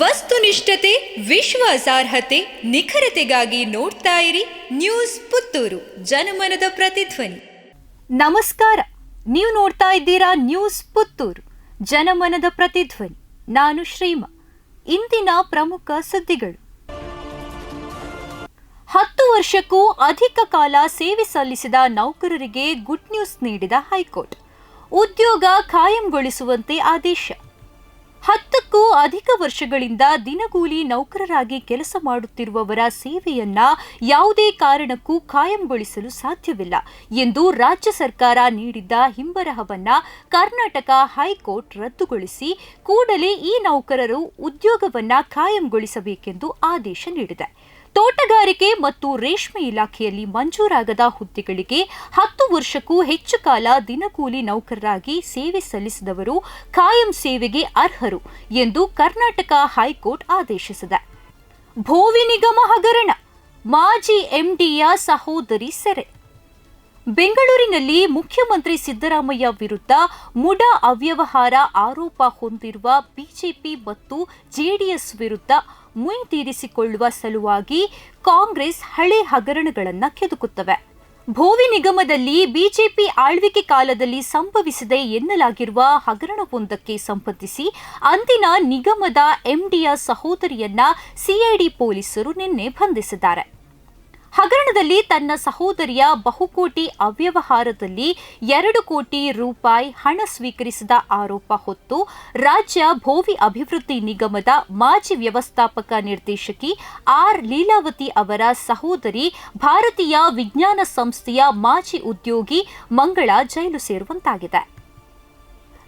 ವಸ್ತುನಿಷ್ಠತೆ, ವಿಶ್ವಾಸಾರ್ಹತೆ, ನಿಖರತೆಗಾಗಿ ನೋಡ್ತಾ ಇರಿ ನ್ಯೂಸ್ ಪುತ್ತೂರು, ಜನಮನದ ಪ್ರತಿಧ್ವನಿ. ನಮಸ್ಕಾರ, ನೀವು ನೋಡ್ತಾ ಇದ್ದೀರಾ ನ್ಯೂಸ್ ಪುತ್ತೂರು, ಜನಮನದ ಪ್ರತಿಧ್ವನಿ. ನಾನು ಶ್ರೀಮ, ಇಂದಿನ ಪ್ರಮುಖ ಸುದ್ದಿಗಳು. ಹತ್ತು ವರ್ಷಕ್ಕೂ ಅಧಿಕ ಕಾಲ ಸೇವೆ ಸಲ್ಲಿಸಿದ ನೌಕರರಿಗೆ ಗುಡ್ ನ್ಯೂಸ್ ನೀಡಿದ ಹೈಕೋರ್ಟ್. ಉದ್ಯೋಗ ಖಾಯಂಗೊಳಿಸುವಂತೆ ಆದೇಶ. ಹತ್ತಕ್ಕೂ ಅಧಿಕ ವರ್ಷಗಳಿಂದ ದಿನಗೂಲಿ ನೌಕರರಾಗಿ ಕೆಲಸ ಮಾಡುತ್ತಿರುವವರ ಸೇವೆಯನ್ನ ಯಾವುದೇ ಕಾರಣಕ್ಕೂ ಖಾಯಂಗೊಳಿಸಲು ಸಾಧ್ಯವಿಲ್ಲ ಎಂದು ರಾಜ್ಯ ಸರ್ಕಾರ ನೀಡಿದ್ದ ಹಿಂಬರಹವನ್ನ ಕರ್ನಾಟಕ ಹೈಕೋರ್ಟ್ ರದ್ದುಗೊಳಿಸಿ ಕೂಡಲೇ ಈ ನೌಕರರು ಉದ್ಯೋಗವನ್ನ ಖಾಯಂಗೊಳಿಸಬೇಕೆಂದು ಆದೇಶ ನೀಡಿದೆ. ತೋಟಗಾರಿಕೆ ಮತ್ತು ರೇಷ್ಮೆ ಇಲಾಖೆಯಲ್ಲಿ ಮಂಜೂರಾಗದ ಹುದ್ದೆಗಳಿಗೆ ಹತ್ತು ವರ್ಷಕ್ಕೂ ಹೆಚ್ಚು ಕಾಲ ದಿನಕೂಲಿ ನೌಕರರಾಗಿ ಸೇವೆ ಸಲ್ಲಿಸಿದವರು ಕಾಯಂ ಸೇವೆಗೆ ಅರ್ಹರು ಎಂದು ಕರ್ನಾಟಕ ಹೈಕೋರ್ಟ್ ಆದೇಶಿಸಿದೆ. ಭೋವಿ ನಿಗಮ ಹಗರಣ, ಮಾಜಿ ಎಂಡಿಯ ಸಹೋದರಿ ಸೆರೆ. ಬೆಂಗಳೂರಿನಲ್ಲಿ ಮುಖ್ಯಮಂತ್ರಿ ಸಿದ್ದರಾಮಯ್ಯ ವಿರುದ್ಧ ಮುಡ ಅವ್ಯವಹಾರ ಆರೋಪ ಹೊಂದಿರುವ ಬಿಜೆಪಿ ಮತ್ತು ಜೆಡಿಎಸ್ ವಿರುದ್ಧ ಮುಯ್ ತೀರಿಸಿಕೊಳ್ಳುವ ಸಲುವಾಗಿ ಕಾಂಗ್ರೆಸ್ ಹಳೆ ಹಗರಣಗಳನ್ನು ಕೆದಕುತ್ತವೆ. ಭೋವಿ ನಿಗಮದಲ್ಲಿ ಬಿಜೆಪಿ ಆಳ್ವಿಕೆ ಕಾಲದಲ್ಲಿ ಸಂಭವಿಸಿದೆ ಎನ್ನಲಾಗಿರುವ ಹಗರಣವೊಂದಕ್ಕೆ ಸಂಬಂಧಿಸಿ ಅಂದಿನ ನಿಗಮದ ಎಂಡಿಯ ಸಹೋದರಿಯನ್ನ ಸಿಐಡಿ ಪೊಲೀಸರು ನಿನ್ನೆ ಬಂಧಿಸಿದ್ದಾರೆ. ಹಗರಣದಲ್ಲಿ ತನ್ನ ಸಹೋದರಿಯ ಬಹುಕೋಟಿ ಅವ್ಯವಹಾರದಲ್ಲಿ ಎರಡು ಕೋಟಿ ರೂಪಾಯಿ ಹಣ ಸ್ವೀಕರಿಸಿದ ಆರೋಪ ಹೊತ್ತು ರಾಜ್ಯ ಭೋವಿ ಅಭಿವೃದ್ಧಿ ನಿಗಮದ ಮಾಜಿ ವ್ಯವಸ್ಥಾಪಕ ನಿರ್ದೇಶಕಿ ಆರ್ ಲೀಲಾವತಿ ಅವರ ಸಹೋದರಿ ಭಾರತೀಯ ವಿಜ್ಞಾನ ಸಂಸ್ಥೆಯ ಮಾಜಿ ಉದ್ಯೋಗಿ ಮಂಗಳ ಜೈಲು ಸೇರುವಂತಾಗಿದೆ.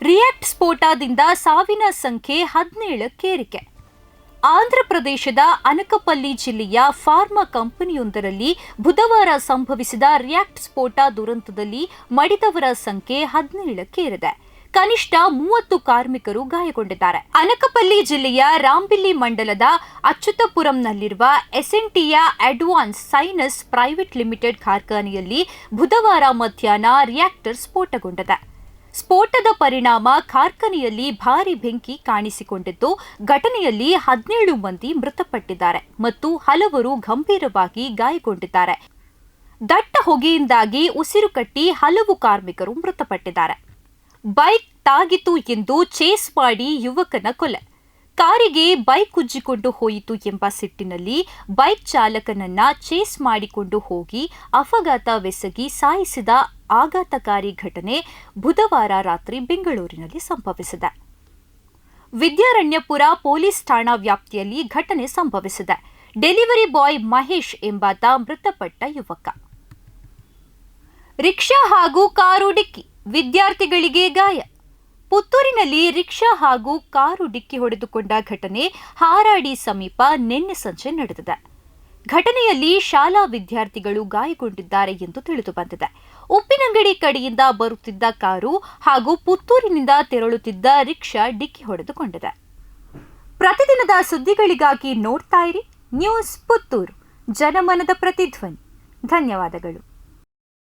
ರಿಯಾಕ್ಟ್ ಸ್ಫೋಟದಿಂದ ಸಾವಿನ ಸಂಖ್ಯೆ ಹದಿನೇಳಕ್ಕೇರಿಕೆ. ಆಂಧ್ರಪ್ರದೇಶದ ಅನಕಪಲ್ಲಿ ಜಿಲ್ಲೆಯ ಫಾರ್ಮಾ ಕಂಪನಿಯೊಂದರಲ್ಲಿ ಬುಧವಾರ ಸಂಭವಿಸಿದ ರಿಯಾಕ್ಟ್ ಸ್ಫೋಟ ದುರಂತದಲ್ಲಿ ಮಡಿದವರ ಸಂಖ್ಯೆ ಹದಿನೇಳಕ್ಕೇರಿದೆ ಕನಿಷ್ಠ ಮೂವತ್ತು ಕಾರ್ಮಿಕರು ಗಾಯಗೊಂಡಿದ್ದಾರೆ. ಅನಕಪಲ್ಲಿ ಜಿಲ್ಲೆಯ ರಾಂಬಿಲ್ಲಿ ಮಂಡಲದ ಅಚ್ಯುತಪುರಂನಲ್ಲಿರುವ ಎಸ್ಎನ್ಟಿಯ ಅಡ್ವಾನ್ಸ್ ಸೈನಸ್ ಪ್ರೈವೇಟ್ ಲಿಮಿಟೆಡ್ ಕಾರ್ಖಾನೆಯಲ್ಲಿ ಬುಧವಾರ ಮಧ್ಯಾಹ್ನ ರಿಯಾಕ್ಟರ್ ಸ್ಫೋಟಗೊಂಡಿದೆ. ಸ್ಫೋಟದ ಪರಿಣಾಮ ಕಾರ್ಖಾನೆಯಲ್ಲಿ ಭಾರಿ ಬೆಂಕಿ ಕಾಣಿಸಿಕೊಂಡಿದ್ದು, ಘಟನೆಯಲ್ಲಿ ಹದಿನೇಳು ಮಂದಿ ಮೃತಪಟ್ಟಿದ್ದಾರೆ ಮತ್ತು ಹಲವರು ಗಂಭೀರವಾಗಿ ಗಾಯಗೊಂಡಿದ್ದಾರೆ. ದಟ್ಟ ಹೊಗೆಯಿಂದಾಗಿ ಉಸಿರು ಕಟ್ಟಿ ಹಲವು ಕಾರ್ಮಿಕರು ಮೃತಪಟ್ಟಿದ್ದಾರೆ. ಬೈಕ್ ತಾಗಿತು ಎಂದು ಚೇಸ್ ಮಾಡಿ ಯುವಕನ ಕೊಲೆ. ಕಾರಿಗೆ ಬೈಕ್ ಉಜ್ಜಿಕೊಂಡು ಹೋಯಿತು ಎಂಬ ಸಿಟ್ಟಿನಲ್ಲಿ ಬೈಕ್ ಚಾಲಕನನ್ನ ಚೇಸ್ ಮಾಡಿಕೊಂಡು ಹೋಗಿ ಅಪಘಾತವೆಸಗಿ ಸಾಯಿಸಿದ ಆಘಾತಕಾರಿ ಘಟನೆ ಬುಧವಾರ ರಾತ್ರಿ ಬೆಂಗಳೂರಿನಲ್ಲಿ ಸಂಭವಿಸಿದೆ. ವಿದ್ಯಾರಣ್ಯಪುರ ಪೊಲೀಸ್ ಠಾಣಾ ವ್ಯಾಪ್ತಿಯಲ್ಲಿ ಘಟನೆ ಸಂಭವಿಸಿದೆ. ಡೆಲಿವರಿ ಬಾಯ್ ಮಹೇಶ್ ಎಂಬಾತ ಮೃತಪಟ್ಟ ಯುವಕ. ರಿಕ್ಷಾ ಹಾಗೂ ಕಾರು ಡಿಕ್ಕಿ ವಿದ್ಯಾರ್ಥಿಗಳಿಗೆ ಗಾಯ. ಪುತ್ತೂರಿನಲ್ಲಿ ರಿಕ್ಷಾ ಹಾಗೂ ಕಾರು ಡಿಕ್ಕಿ ಹೊಡೆದುಕೊಂಡ ಘಟನೆ ಹಾರಾಡಿ ಸಮೀಪ ನಿನ್ನೆ ಸಂಜೆ ನಡೆದಿದೆ. ಘಟನೆಯಲ್ಲಿ ಶಾಲಾ ವಿದ್ಯಾರ್ಥಿಗಳು ಗಾಯಗೊಂಡಿದ್ದಾರೆ ಎಂದು ತಿಳಿದು ಬಂದಿದೆ. ಉಪ್ಪಿನಂಗಡಿ ಕಡೆಯಿಂದ ಬರುತ್ತಿದ್ದ ಕಾರು ಹಾಗೂ ಪುತ್ತೂರಿನಿಂದ ತೆರಳುತ್ತಿದ್ದ ರಿಕ್ಷಾ ಡಿಕ್ಕಿ ಹೊಡೆದುಕೊಂಡಿದೆ. ಪ್ರತಿದಿನದ ಸುದ್ದಿಗಳಿಗಾಗಿ ನೋಡ್ತಾ ಇರಿ. ನ್ಯೂಸ್ ಪುತ್ತೂರು. ಜನಮನದ ಪ್ರತಿಧ್ವನಿ. ಧನ್ಯವಾದಗಳು.